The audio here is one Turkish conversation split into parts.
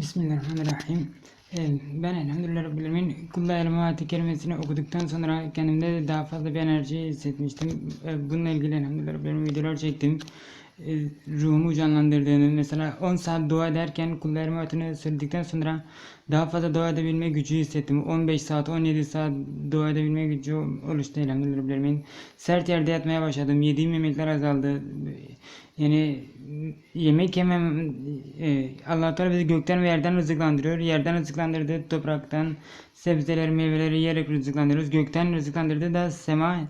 Bismillahirrahmanirrahim. Ben elhamdülillah Rabbil Alemin Kulla Elmavati kelimesini okuduktan sonra kendimde daha fazla bir enerji hissetmiştim. Ee, Bununla ilgili elhamdülillah Rabbil Alemin videolar çektim. Ee, Ruhumu canlandırdığını mesela 10 saat dua ederken Kulla Elmavatini söyledikten sonra daha fazla dua edebilme gücü hissettim. 15 saat 17 saat dua edebilme gücü oluştu elhamdülillah Rabbil Alemin. Sert yerde yatmaya başladım. Yediğim yemekler azaldı. Yani yemek yemem e, Allah Teala bizi gökten ve yerden rızıklandırıyor. Yerden rızıklandırdı topraktan sebzeleri, meyveleri yiyerek rızıklandırıyoruz. Gökten rızıklandırdı da sema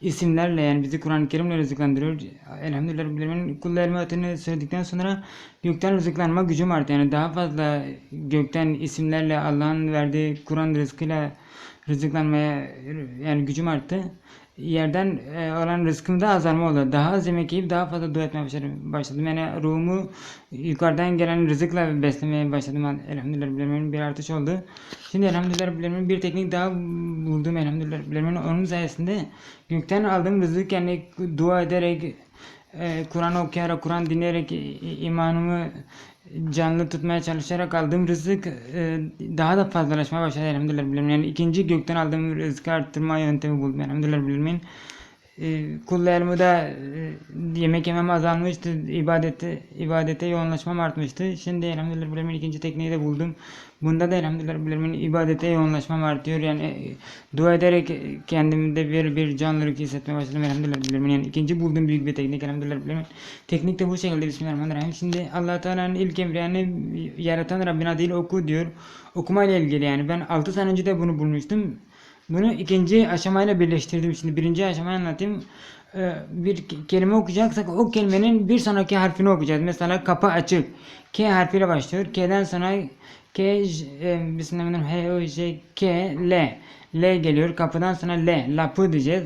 isimlerle yani bizi Kur'an-ı Kerim'le rızıklandırıyor. Elhamdülillah Rabbil Alemin. Kullu elmatını söyledikten sonra gökten rızıklanma gücüm arttı. Yani daha fazla gökten isimlerle Allah'ın verdiği Kur'an rızkıyla rızıklanmaya yani gücüm arttı. Yerden e, olan rızkımda azalma oldu. Daha az yemek yiyip daha fazla dua etmeye başladım. Yani ruhumu yukarıdan gelen rızıkla beslemeye başladım. Elhamdülillah Rabbil Alemin bir artış oldu. Şimdi elhamdülillah Rabbil Alemin bir teknik daha buldum. Elhamdülillah Rabbil Alemin. Onun sayesinde gökten aldığım rızık yani dua ederek e, Kur'an okuyarak, Kur'an dinleyerek i- imanımı canlı tutmaya çalışarak aldığım rızık e, daha da fazlalaşmaya başladı elhamdülillah Rabbil Alemin. Yani ikinci gökten aldığım rızkı arttırma yöntemi buldum elhamdülillah Rabbil Alemin. E, kullarımı da e, yemek yemem azalmıştı, ibadete, ibadete yoğunlaşmam artmıştı. Şimdi elhamdülillah Rabbil Alemin ikinci tekniği de buldum. Bunda da elhamdülillah Rabbil Alemin ibadete yoğunlaşmam artıyor. Yani e, dua ederek kendimde bir bir canlılık hissetmeye başladım elhamdülillah Rabbil Alemin. Yani ikinci bulduğum büyük bir teknik elhamdülillah. Teknik de bu şekilde Bismillahirrahmanirrahim. Şimdi allah Teala'nın ilk emri yani yaratan Rabbin adıyla oku diyor. Okuma ile ilgili yani ben 6 sene önce de bunu bulmuştum. Bunu ikinci aşamayla birleştirdim. Şimdi birinci aşamayı anlatayım. Ee, Bir ke- kelime okuyacaksak o kelimenin bir sonraki harfini okuyacağız. Mesela kapı açık. K harfiyle başlıyor. K'den sonra K, e, Bismillahirrahmanirrahim, H, O, J, K, L. L geliyor. Kapıdan sonra L. Lapı diyeceğiz.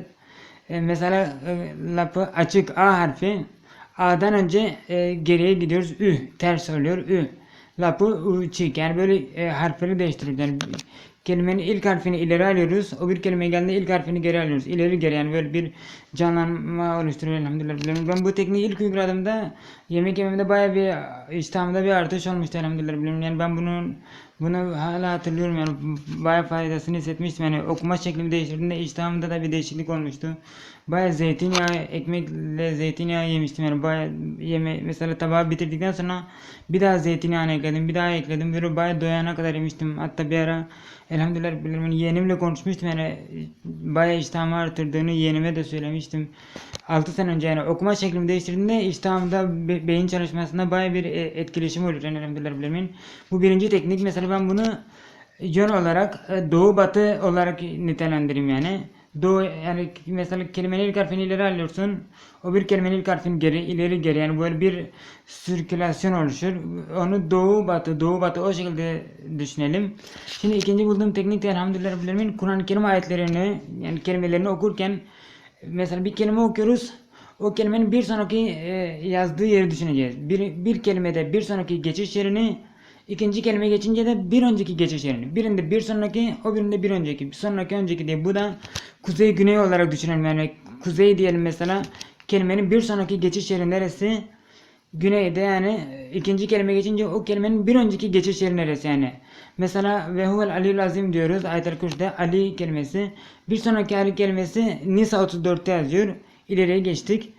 E, mesela e, lapı açık A harfi. A'dan önce e, geriye gidiyoruz. Ü. Ters oluyor. Ü. Lapı uçik. Yani böyle e, harfleri değiştiriyoruz. Yani kelimenin ilk harfini ileri alıyoruz. O bir kelimeye geldiğinde ilk harfini geri alıyoruz. İleri geri yani böyle bir canlanma oluşturuyor elhamdülillah. Ben bu tekniği ilk uyguladığımda yemek yememde baya bir iştahımda bir artış olmuştu elhamdülillah. Yani ben bunun bunu hala hatırlıyorum yani baya faydasını hissetmiştim. Yani okuma şeklimi değiştirdiğimde iştahımda da bir değişiklik olmuştu. Baya zeytinyağı, ekmekle zeytinyağı yemiştim yani baya yeme mesela tabağı bitirdikten sonra bir daha zeytinyağını ekledim, bir daha ekledim. Böyle baya doyana kadar yemiştim. Hatta bir ara elhamdülillah bilirim yeğenimle konuşmuştum yani baya iştahımı artırdığını yeğenime de söylemiştim. 6 sene önce yani okuma şeklimi değiştirdiğimde iştahımda be- beyin çalışmasında baya bir e, etkileşim oluyor yani elhamdülillah bilirim. Bu birinci teknik mesela ben bunu yön olarak e, doğu batı olarak nitelendiririm yani. Doğu yani mesela kelimenin ilk harfini ileri alıyorsun. O bir kelimenin ilk harfini geri ileri geri yani böyle bir sirkülasyon oluşur. Onu doğu batı doğu batı o şekilde düşünelim. Şimdi ikinci bulduğum teknik de elhamdülillah Rabbil Alemin Kur'an-ı Kerim ayetlerini yani kelimelerini okurken mesela bir kelime okuyoruz. O kelimenin bir sonraki e, yazdığı yeri düşüneceğiz. Bir, bir kelimede bir sonraki geçiş yerini İkinci kelime geçince de bir önceki geçiş yerini. Birinde bir sonraki, o birinde bir önceki. Bir sonraki önceki diye. Bu da kuzey güney olarak düşünelim. Yani kuzey diyelim mesela. Kelimenin bir sonraki geçiş yeri neresi? Güneyde yani ikinci kelime geçince o kelimenin bir önceki geçiş yeri neresi yani. Mesela ve huvel aliyul azim diyoruz. Ayet-el Ali kelimesi. Bir sonraki Ali kelimesi Nisa 34'te yazıyor. İleriye geçtik.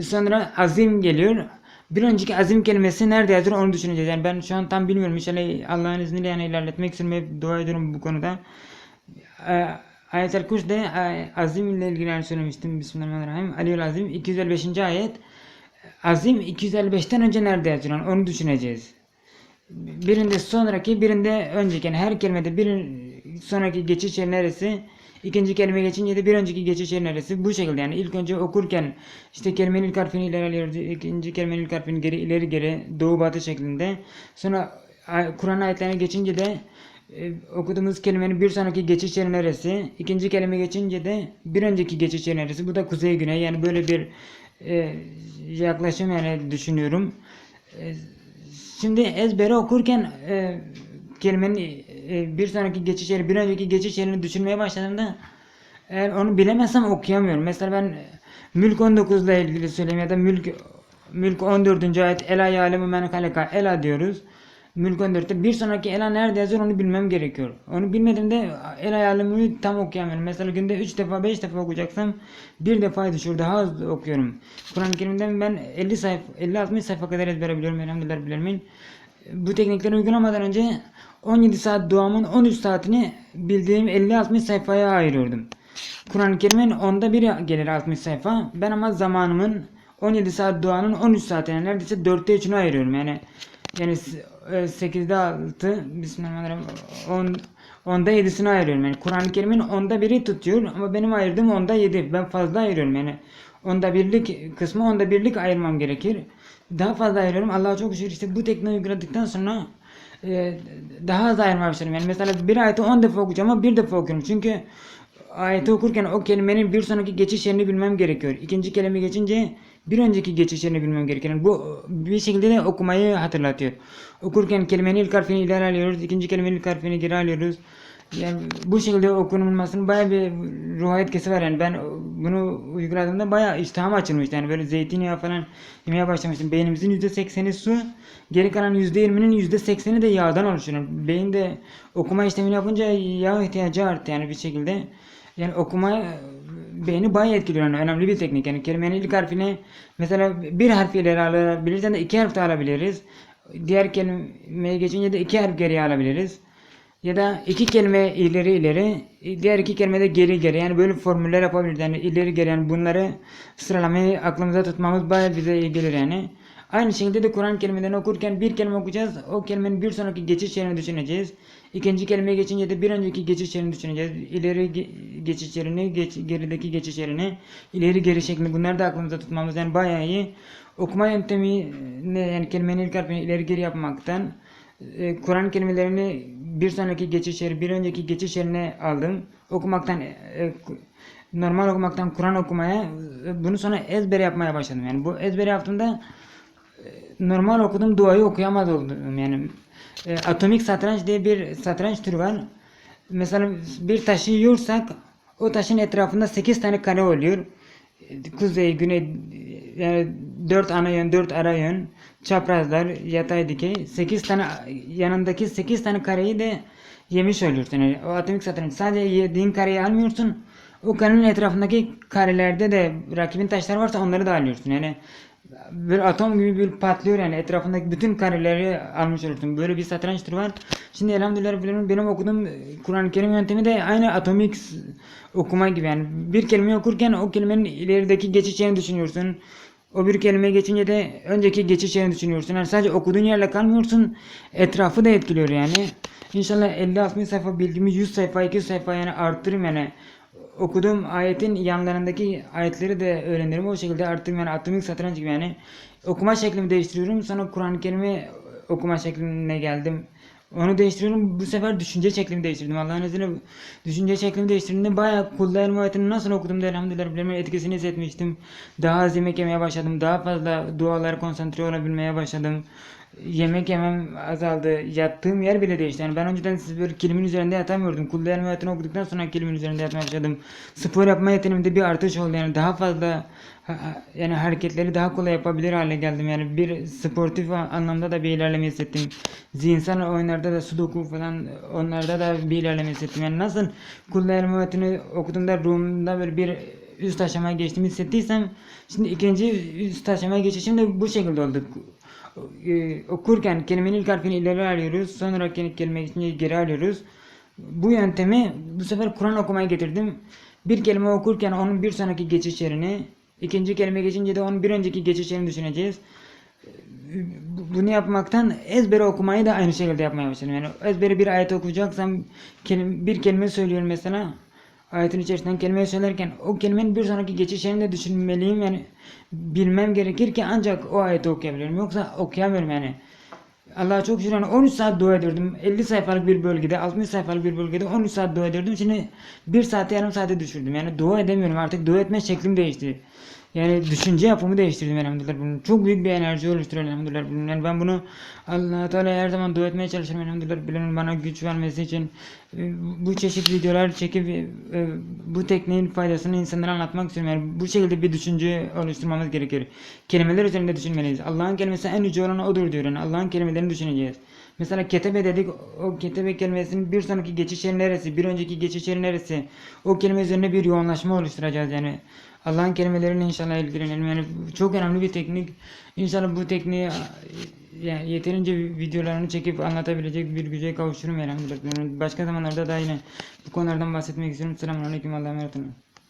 Sonra azim geliyor. Bir önceki azim kelimesi nerede yazıyor onu düşüneceğiz. Yani ben şu an tam bilmiyorum. İnşallah Allah'ın izniyle yani ilerletmek için dua ediyorum bu konuda. Ee, Ayet-el Kürsü'de e, azim ile ilgili yani söylemiştim. Bismillahirrahmanirrahim. Aliül Azim 255. ayet. Azim 255'ten önce nerede yazıyor Yani onu düşüneceğiz. Birinde sonraki, birinde önceki. Yani her kelimede bir sonraki geçiş yeri neresi? İkinci kelime geçince de bir önceki geçiş yeri neresi? Bu şekilde yani ilk önce okurken işte kelimenin ilk harfini ileri alıyoruz. ikinci kelimenin ilk harfini geri ileri geri doğu batı şeklinde. Sonra Kur'an ayetlerine geçince de e, okuduğumuz kelimenin bir sonraki geçiş yeri neresi? İkinci kelime geçince de bir önceki geçiş yeri neresi? Bu da kuzey güney. Yani böyle bir e, yaklaşım yani düşünüyorum. E, Şimdi ezbere okurken e, kelimenin e, bir sonraki geçiş yeri, bir önceki geçiş yerini düşünmeye başladığımda eğer onu bilemezsem okuyamıyorum. Mesela ben e, Mülk 19 ile ilgili söyleyeyim ya da Mülk Mülk 14. ayet Ela ya'lemu men halaka Ela diyoruz. Mülk 14'te bir sonraki ela nerede yazıyor onu bilmem gerekiyor. Onu bilmediğimde el ayarlamayı tam okuyamıyorum. Mesela günde 3 defa 5 defa okuyacaksam bir defa düşüyor. Daha az okuyorum. Kur'an-ı Kerim'den ben 50 sayfa 50-60 sayfa kadar ezbere biliyorum. Elhamdülillah bilirimin. Bu teknikleri uygulamadan önce 17 saat duamın 13 saatini bildiğim 50-60 sayfaya ayırıyordum. Kur'an-ı Kerim'in onda biri gelir 60 sayfa. Ben ama zamanımın 17 saat duanın 13 saatine neredeyse 4'te 3'ünü ayırıyorum. Yani yani s- e, 8'de 6 Bismillahirrahmanirrahim 10 onda 7'sini ayırıyorum. Yani Kur'an-ı Kerim'in onda biri tutuyor ama benim ayırdığım onda 7. Ben fazla ayırıyorum yani. Onda birlik kısmı onda birlik ayırmam gerekir. Daha fazla ayırıyorum. Allah'a çok şükür işte bu tekniği uyguladıktan sonra e, daha az ayırmaya başladım. Yani mesela bir ayeti 10 defa okuyacağım ama bir defa okuyorum. Çünkü ayeti okurken o kelimenin bir sonraki geçiş yerini bilmem gerekiyor. İkinci kelime geçince bir önceki geçiş yerini bilmem gerekiyor. Yani bu bir şekilde de okumayı hatırlatıyor. Okurken kelimenin ilk harfini ileri alıyoruz. ikinci kelimenin ilk harfini geri alıyoruz. Yani bu şekilde okunulmasının bayağı bir ruh etkisi var yani ben bunu uyguladığımda bayağı iştahım açılmıştı yani böyle zeytinyağı falan yemeye başlamıştım. Beynimizin %80'i su, geri kalan %20'nin %80'i de yağdan oluşuyor. Yani beyin de okuma işlemini yapınca yağ ihtiyacı arttı yani bir şekilde. Yani okuma e, beyni bayağı etkiliyor yani önemli bir teknik. Yani kelimenin ilk harfini mesela bir harf ileri alabiliriz de iki harf de alabiliriz. Diğer kelimeye geçince de iki harf geriye alabiliriz. Ya da iki kelime ileri ileri, diğer iki kelime de geri geri. Yani böyle formüller yapabiliriz. Yani ileri geri yani bunları sıralamayı aklımıza tutmamız bayağı bize iyi gelir yani. Aynı şekilde de Kur'an kelimelerini okurken bir kelime okuyacağız. O kelimenin bir sonraki geçiş yerini düşüneceğiz. İkinci kelimeye geçince de bir önceki geçiş yerini düşüneceğiz. İleri ge- geçiş yerini, geç, gerideki geçiş yerini, ileri geri şeklinde bunları da aklımıza tutmamız yani bayağı iyi. Okuma yöntemi ne yani kelimenin ilk harfini ileri geri yapmaktan e, Kur'an kelimelerini bir sonraki geçiş yeri, bir önceki geçiş yerine aldım. Okumaktan, e, e, normal okumaktan Kur'an okumaya, e, bunu sonra ezbere yapmaya başladım. Yani bu ezbere yaptığımda e, normal okuduğum duayı okuyamaz oldum. Yani atomik satranç diye bir satranç türü var. Mesela bir taşı yiyorsak o taşın etrafında 8 tane kare oluyor. Kuzey, güney yani 4 ana yön, 4 ara yön, çaprazlar, yatay dikey. 8 tane yanındaki 8 tane kareyi de yemiş oluyorsun. Yani o atomik satranç sadece yediğin kareyi almıyorsun. O karenin etrafındaki karelerde de rakibin taşları varsa onları da alıyorsun. Yani bir atom gibi bir patlıyor yani etrafındaki bütün kareleri almış olursun. Böyle bir satranç türü var. Şimdi elhamdülillah benim, benim okuduğum Kur'an-ı Kerim yöntemi de aynı atomik okuma gibi yani. Bir kelime okurken o kelimenin ilerideki geçiş yerini düşünüyorsun. O bir kelime geçince de önceki geçiş yerini düşünüyorsun. Yani sadece okuduğun yerle kalmıyorsun. Etrafı da etkiliyor yani. İnşallah 50-60 sayfa bilgimi 100 sayfa 200 sayfa yani arttırırım yani okuduğum ayetin yanlarındaki ayetleri de öğrenirim. O şekilde arttırım yani atomik satranç gibi yani. Okuma şeklimi değiştiriyorum. Sonra Kur'an-ı Kerim'i okuma şekline geldim. Onu değiştiriyorum. Bu sefer düşünce şeklimi değiştirdim. Allah'ın izniyle düşünce şeklimi değiştirdiğimde bayağı kulda el muayetini nasıl okudum da elhamdülillah bilimin etkisini hissetmiştim. Daha az yemek yemeye başladım. Daha fazla dualara konsantre olabilmeye başladım. Yemek yemem azaldı. Yattığım yer bile değişti. Yani ben önceden siz böyle kilimin üzerinde yatamıyordum. Kulda el muayetini okuduktan sonra kilimin üzerinde yatmaya başladım. Spor yapma yeteneğimde bir artış oldu. Yani daha fazla yani hareketleri daha kolay yapabilir hale geldim. Yani bir sportif anlamda da bir ilerleme hissettim. Zihinsel oyunlarda da sudoku falan onlarda da bir ilerleme hissettim. Yani nasıl kulda el muayetini okuduğumda ruhumda böyle bir üst aşamaya geçtiğimi hissettiysem şimdi ikinci üst aşamaya geçişim de bu şekilde oldu e, okurken kelimenin ilk harfini ileri alıyoruz. Sonra kelime geçince geri alıyoruz. Bu yöntemi bu sefer Kur'an okumaya getirdim. Bir kelime okurken onun bir sonraki geçiş yerini, ikinci kelime geçince de onun bir önceki geçiş yerini düşüneceğiz. Bu- Bunu yapmaktan ezbere okumayı da aynı şekilde yapmaya başladım. Yani ezbere bir ayet okuyacaksam bir kelime söylüyorum mesela. Ayetin içerisinden kelimeyi söylerken o kelimenin bir sonraki geçiş yerini de düşünmeliyim. Yani bilmem gerekir ki ancak o ayeti okuyabilirim. Yoksa okuyamıyorum yani. Allah'a çok şükür yani 13 saat dua ediyordum. 50 sayfalık bir bölgede, 60 sayfalık bir bölgede 13 saat dua ediyordum. Şimdi 1 saate yarım saate düşürdüm. Yani dua edemiyorum artık. Dua etme şeklim değişti. Yani düşünce yapımı değiştirdim elhamdülillah. Bunun çok büyük bir enerji oluşturuyor elhamdülillah. Bunun. Yani ben bunu allah Teala her zaman dua etmeye çalışırım elhamdülillah. Bilenin bana güç vermesi için e, bu çeşit videolar çekip e, e, bu tekniğin faydasını insanlara anlatmak istiyorum. Yani bu şekilde bir düşünce oluşturmamız gerekir. Kelimeler üzerinde düşünmeliyiz. Allah'ın kelimesi en yüce olan odur diyor. Yani Allah'ın kelimelerini düşüneceğiz. Mesela ketebe dedik. O ketebe kelimesinin bir sonraki geçiş yeri neresi? Bir önceki geçiş yeri neresi? O kelime üzerine bir yoğunlaşma oluşturacağız yani. Allah'ın kelimeleriyle inşallah ilgilenelim. Yani çok önemli bir teknik. İnşallah bu tekniği yani yeterince videolarını çekip anlatabilecek bir güce kavuşurum elhamdülillah. Başka zamanlarda da yine bu konulardan bahsetmek istiyorum. Selamun Aleyküm Allah'a emanet olun.